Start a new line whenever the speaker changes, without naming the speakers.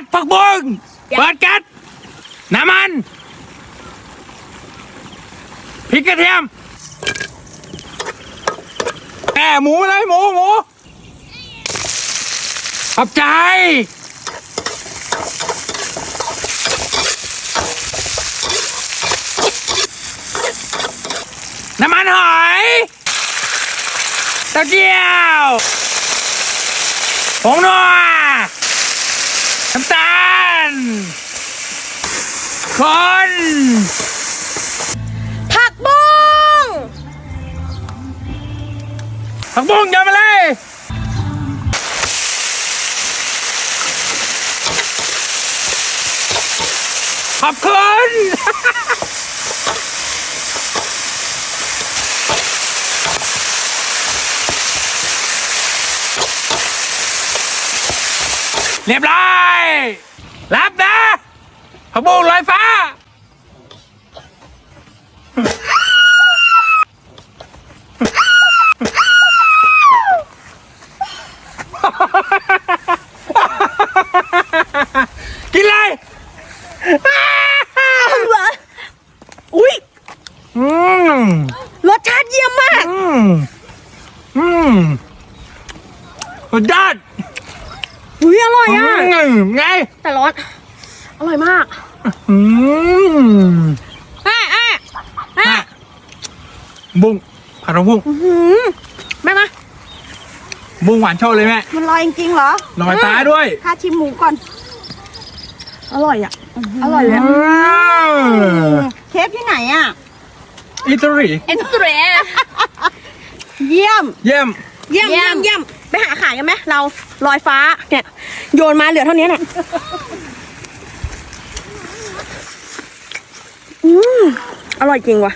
ดผักบุ้งเปิดแก๊สน้ำมันพริกกระเทียมแอบหมูเลยหมูหมูขอบใจ น้ำมันหอยเต้าเจี้ยวผงนัวน้ำตาล คน
ผักบุ้ง
ผักบุ้งโยนมาเลยขอบคุณเรียบร้อยรับนะ ผักบุ้งลอยฟ้า กินเลย
อุ้ย
อืม
รสชาติเยี่ยมมาก
อืมอืมสุดยอด
อุ้ยอร่อยอะ
อืมไง
แต่ร้อน อร่อยมาก
อืม
อะอะอะ
อะบุ้งผัดผักบุ้ง
อื้อหือแม่มา
บุ้งหวานโชว์เลยแม่
มันลอยจริงๆเหรอ
ลอยฟ้าด้วย
ข้าชิมหมูก่อน อร่อยอะ อร่อยเลย
อืม
เชฟที่ไหนอะ
อิตาลี
เอ็นเตรเยี่ยม
เยี่ยม
เยี่ยมเยี่ยมเยี่ยมไปหาขายกันไหมเราลอยฟ้าเนี่ยโยนมาเหลือเท่านี้เนี่ยอืม อร่อยจริงว่ะ